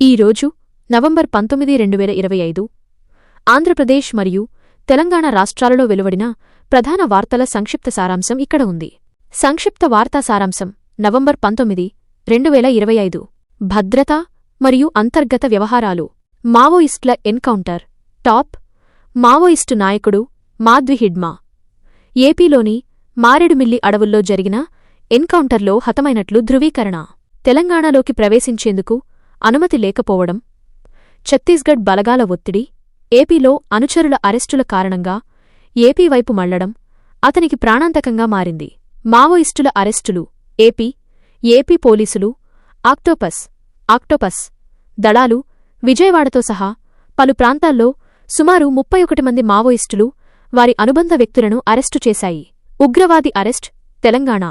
ఈరోజు నవంబర్ పంతొమ్మిది రెండు వేల ఇరవై ఐదు ఆంధ్రప్రదేశ్ మరియు తెలంగాణ రాష్ట్రాలలో వెలువడిన ప్రధాన వార్తల సంక్షిప్త సారాంశం ఇక్కడ ఉంది. సంక్షిప్త వార్తా సారాంశం నవంబర్ పంతొమ్మిది రెండు వేల ఇరవై ఐదు భద్రత మరియు అంతర్గత వ్యవహారాలు మావోయిస్టుల ఎన్కౌంటర్ టాప్ మావోయిస్టు నాయకుడు మాద్విహిడ్మా ఏపీలోని మారేడుమిల్లి అడవుల్లో జరిగిన ఎన్కౌంటర్లో హతమైనట్లు ధృవీకరణ. తెలంగాణలోకి ప్రవేశించేందుకు అనుమతి లేకపోవడం ఛత్తీస్గఢ్ బలగాల ఒత్తిడి ఏపీలో అనుచరుల అరెస్టుల కారణంగా ఏపీ వైపు మళ్ళడం అతనికి ప్రాణాంతకంగా మారింది. మావోయిస్టుల అరెస్టులు ఏపీ ఏపీ పోలీసులు ఆక్టోపస్ ఆక్టోపస్ దళాలు విజయవాడతో సహా పలు ప్రాంతాల్లో సుమారు ముప్పై ఒకటి మంది మావోయిస్టులు వారి అనుబంధ వ్యక్తులను అరెస్టు చేశాయి. ఉగ్రవాది అరెస్ట్ తెలంగాణ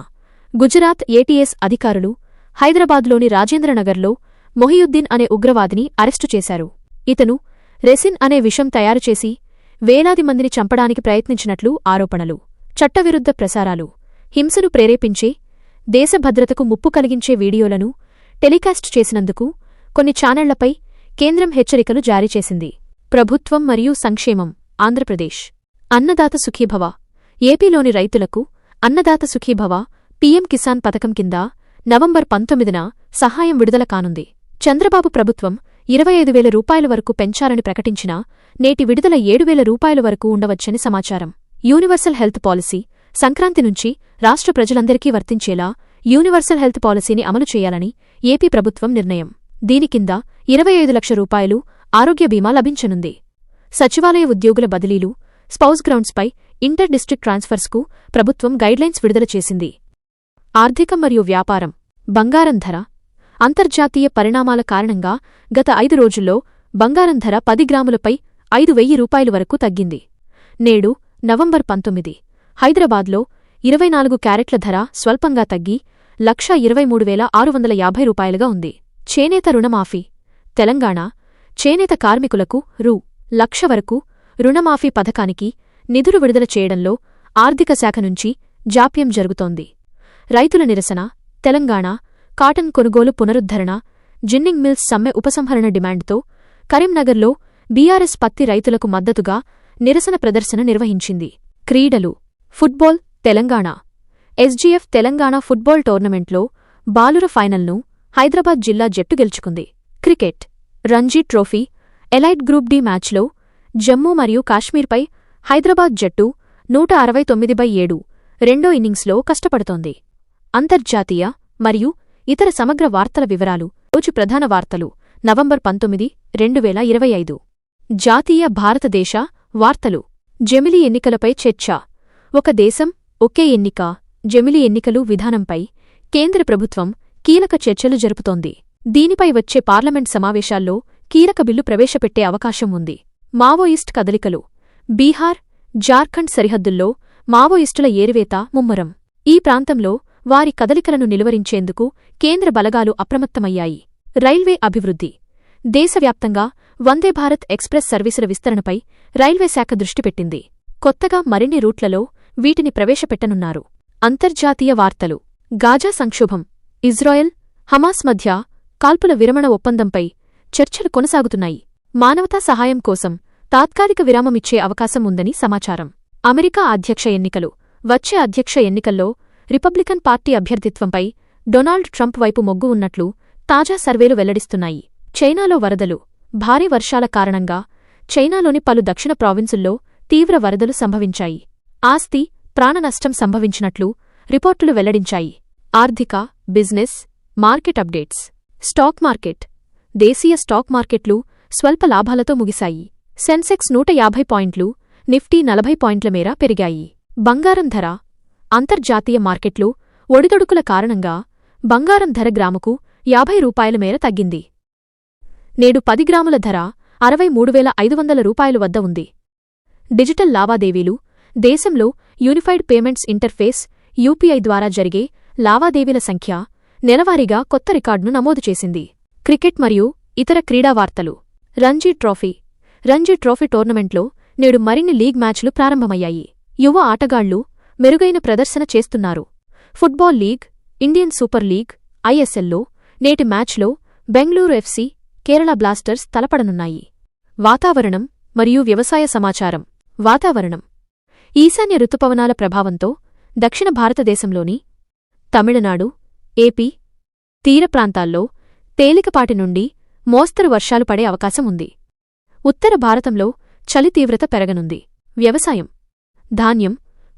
గుజరాత్ ఏటీఎస్ అధికారులు హైదరాబాద్లోని రాజేంద్రనగర్లో మొహియుద్దీన్ అనే ఉగ్రవాదిని అరెస్టు చేశారు. ఇతను రెసిన్ అనే విషం తయారుచేసి వేలాది మందిని చంపడానికి ప్రయత్నించినట్లు ఆరోపణలు. చట్టవిరుద్ధ ప్రసారాలు. హింసను ప్రేరేపించే దేశ భద్రతకు ముప్పు కలిగించే వీడియోలను టెలికాస్ట్ చేసినందుకు కొన్ని ఛానళ్ళపై కేంద్రం హెచ్చరికలు జారీ చేసింది. ప్రభుత్వం మరియు సంక్షేమం. ఆంధ్రప్రదేశ్. అన్నదాత సుఖీభవ. ఏపీలోని రైతులకు అన్నదాత సుఖీభవ పీఎం కిసాన్ పథకం కింద నవంబర్ పంతొమ్మిదిన సహాయం విడుదల కానుంది. చంద్రబాబు ప్రభుత్వం ఇరవై ఐదు వేల రూపాయల వరకు పెంచాలని ప్రకటించినా నేటి విడుదల ఏడు వేల రూపాయల వరకు ఉండవచ్చని సమాచారం. యూనివర్సల్ హెల్త్ పాలసీ సంక్రాంతి నుంచి రాష్ట్ర ప్రజలందరికీ వర్తించేలా యూనివర్సల్ హెల్త్ పాలసీని అమలు చేయాలని ఏపీ ప్రభుత్వం నిర్ణయం. దీని కింద ఇరవై ఐదు లక్ష రూపాయలు ఆరోగ్య బీమా లభించనుంది. సచివాలయ ఉద్యోగుల బదిలీలు స్పౌస్ గ్రౌండ్స్పై ఇంటర్ డిస్ట్రిక్ట్ ట్రాన్స్ఫర్స్కు ప్రభుత్వం గైడ్లైన్స్ విడుదల చేసింది. ఆర్థికం మరియు వ్యాపారం బంగారం ధర అంతర్జాతీయ పరిణామాల కారణంగా గత ఐదు రోజుల్లో బంగారం ధర పది గ్రాములపై ఐదు వెయ్యి రూపాయలు వరకు తగ్గింది. నేడు నవంబర్ పంతొమ్మిది. హైదరాబాద్లో ఇరవై నాలుగు క్యారెట్ల ధర స్వల్పంగా తగ్గి లక్ష ఇరవై మూడు వేల ఆరు వందల యాభై రూపాయలుగా ఉంది. చేనేత రుణమాఫీ. తెలంగాణ చేనేత కార్మికులకు రూ. లక్ష వరకు రుణమాఫీ పథకానికి నిధులు విడుదల చేయడంలో ఆర్థిక శాఖ నుంచి జాప్యం జరుగుతోంది. రైతుల నిరసన తెలంగాణ కాటన్ కొనుగోలు పునరుద్ధరణ జిన్నింగ్ మిల్స్ సమ్మె ఉపసంహరణ డిమాండ్తో కరీంనగర్లో బీఆర్ఎస్ పత్తి రైతులకు మద్దతుగా నిరసన ప్రదర్శన నిర్వహించింది. క్రీడలు football Telangana. SGF Telangana football టోర్నమెంట్లో బాలుర ఫైనల్ను హైదరాబాద్ జిల్లా జట్టు గెలుచుకుంది. Cricket Ranji trophy elite group D మ్యాచ్లో జమ్మూ మరియు కాశ్మీర్పై హైదరాబాద్ జట్టు నూట అరవై తొమ్మిది బై ఏడు రెండో ఇన్నింగ్స్లో కష్టపడుతోంది. అంతర్జాతీయ మరియు ఇతర సమగ్ర వార్తల వివరాలు రోజు ప్రధాన వార్తలు నవంబర్ పంతొమ్మిది రెండు వేల ఇరవై ఐదు. జాతీయ భారతదేశ వార్తలు. జమిలి ఎన్నికలపై చర్చ. ఒక దేశం ఒకే ఎన్నిక. జమిలి ఎన్నికలు విధానంపై కేంద్ర ప్రభుత్వం కీలక చర్చలు జరుపుతోంది. దీనిపై వచ్చే పార్లమెంట్ సమావేశాల్లో కీలక బిల్లు ప్రవేశపెట్టే అవకాశం ఉంది. మావోయిస్ట్ కదలికలు. బీహార్ జార్ఖండ్ సరిహద్దుల్లో మావోయిస్టుల ఏరివేత ముమ్మరం. ఈ ప్రాంతంలో వారి కదలికలను నిలువరించేందుకు కేంద్ర బలగాలు అప్రమత్తమయ్యాయి. రైల్వే అభివృద్ధి. దేశవ్యాప్తంగా వందేభారత్ ఎక్స్ప్రెస్ సర్వీసుల విస్తరణపై రైల్వే శాఖ దృష్టిపెట్టింది కొత్తగా మరిన్ని రూట్లలో వీటిని ప్రవేశపెట్టనున్నారు. అంతర్జాతీయ వార్తలు. గాజా సంక్షోభం. ఇజ్రాయెల్ హమాస్ మధ్య కాల్పుల విరమణ ఒప్పందంపై చర్చలు కొనసాగుతున్నాయి. మానవతా సహాయం కోసం తాత్కాలిక విరామమిచ్చే అవకాశం ఉందని సమాచారం. అమెరికా అధ్యక్ష ఎన్నికలు. వచ్చే అధ్యక్ష ఎన్నికల్లో రిపబ్లికన్ పార్టీ అభ్యర్థిత్వంపై డొనాల్డ్ ట్రంప్ వైపు మొగ్గు ఉన్నట్లు తాజా సర్వేలు వెల్లడిస్తున్నాయి. చైనాలో వరదలు భారీ వర్షాల కారణంగా చైనాలోని పలు దక్షిణ ప్రావిన్సుల్లో తీవ్ర వరదలు సంభవించాయి. ఆస్తి ప్రాణనష్టం సంభవించినట్లు రిపోర్టులు వెల్లడించాయి. ఆర్థిక business market updates. Stock market దేశీయ స్టాక్ మార్కెట్లు స్వల్ప లాభాలతో ముగిశాయి. సెన్సెక్స్ నూట యాభై పాయింట్లు నిఫ్టీ నలభై పాయింట్ల మేర పెరిగాయి. బంగారం ధర అంతర్జాతీయ మార్కెట్లు ఒడిదొడుకుల కారణంగా బంగారం ధర గ్రాముకు యాభై రూపాయల మేర తగ్గింది. నేడు పది గ్రాముల ధర అరవై మూడు వేల ఐదు వందల రూపాయలు వద్ద ఉంది. డిజిటల్ లావాదేవీలు దేశంలో యూనిఫైడ్ పేమెంట్స్ ఇంటర్ఫేస్ యూపీఐ ద్వారా జరిగే లావాదేవీల సంఖ్య నెలవారీగా కొత్త రికార్డును నమోదు చేసింది. క్రికెట్ మరియు ఇతర క్రీడా వార్తలు. రంజీ ట్రోఫీ. రంజీ ట్రోఫీ టోర్నమెంట్లో నేడు మరిన్ని లీగ్ మ్యాచ్లు ప్రారంభమయ్యాయి. యువ ఆటగాళ్ళు మెరుగైన ప్రదర్శన చేస్తున్నారు. Football league Indian super league ఐఎస్ఎల్లో నేటి మ్యాచ్లో బెంగళూరు ఎఫ్సి కేరళ బ్లాస్టర్స్ తలపడనున్నాయి. వాతావరణం మరియు వ్యవసాయ సమాచారం. వాతావరణం. ఈశాన్య రుతుపవనాల ప్రభావంతో దక్షిణ భారతదేశంలోని తమిళనాడు ఏపీ తీర ప్రాంతాల్లో తేలికపాటి నుండి మోస్తరు వర్షాలు పడే అవకాశం ఉంది. ఉత్తర భారతంలో చలి తీవ్రత పెరగనుంది. వ్యవసాయం. ధాన్యం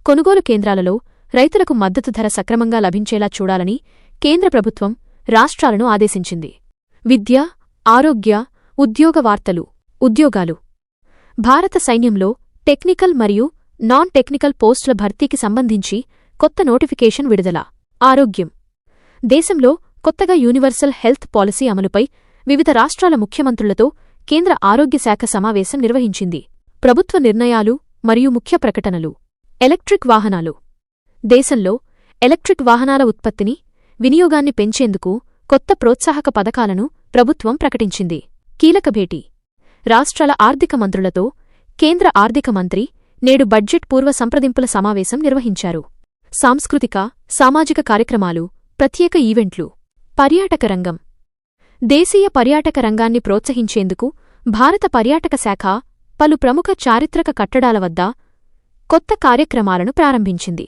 కొనుగోలు కేంద్రాలలో రైతులకు మద్దతు ధర సక్రమంగా లభించేలా చూడాలని కేంద్ర ప్రభుత్వం రాష్ట్రాలను ఆదేశించింది. విద్య ఆరోగ్య ఉద్యోగ వార్తలు ఉద్యోగాలు. భారత సైన్యంలో టెక్నికల్ మరియు నాన్ టెక్నికల్ పోస్టుల భర్తీకి సంబంధించి కొత్త నోటిఫికేషన్ విడుదల. ఆరోగ్యం. దేశంలో కొత్తగా యూనివర్సల్ హెల్త్ పాలసీ అమలుపై వివిధ రాష్ట్రాల ముఖ్యమంత్రులతో కేంద్ర ఆరోగ్య శాఖ సమావేశం నిర్వహించింది. ప్రభుత్వ నిర్ణయాలు మరియు ముఖ్య ప్రకటనలు. ఎలక్ట్రిక్ వాహనాలు. దేశంలో ఎలక్ట్రిక్ వాహనాల ఉత్పత్తిని వినియోగాన్ని పెంచేందుకు కొత్త ప్రోత్సాహక పథకాలను ప్రభుత్వం ప్రకటించింది. కీలక భేటీ. రాష్ట్రాల ఆర్థిక మంత్రులతో కేంద్ర ఆర్థిక మంత్రి నేడు బడ్జెట్ పూర్వ సంప్రదింపుల సమావేశం నిర్వహించారు. సాంస్కృతిక సామాజిక కార్యక్రమాలు ప్రత్యేక ఈవెంట్లు. పర్యాటక రంగం. దేశీయ పర్యాటక రంగాన్ని ప్రోత్సహించేందుకు భారత పర్యాటక శాఖ పలు ప్రముఖ చారిత్రక కట్టడాల వద్ద కొత్త కార్యక్రమాలను ప్రారంభించింది.